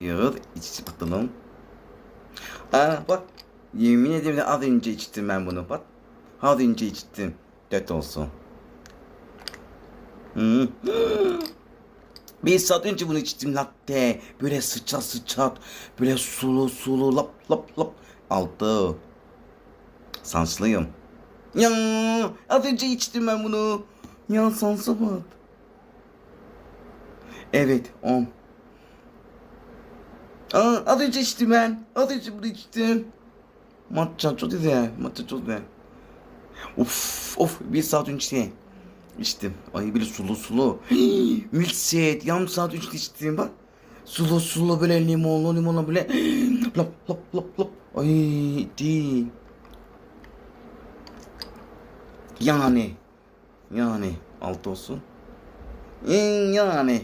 Yiyor. İç bakalım. Aa bak. Yemin ederim de az önce içtim ben bunu bak. Az önce içtim. Dört olsun. Hı. Bir saat önce bunu içtim latte. Böyle sıçrat sıçrat. Böyle sulu sulu lap lap lap. Altı. Sanslıyım. Ya az önce içtim ben bunu. Ya sansa bak. Evet on. Aa, az önce içtim ben. Az önce bunu içtim. Matcha çok güzel. Matcha çok güzel. Of of bir saat önce içtim. Ay böyle sulu sulu. Milkshake yarım saat önce içtim bak. Sulu sulu böyle limonlu limonlu böyle. lap lap lap lap. Ay değil. Yani. Yani. Altı olsun. Yani.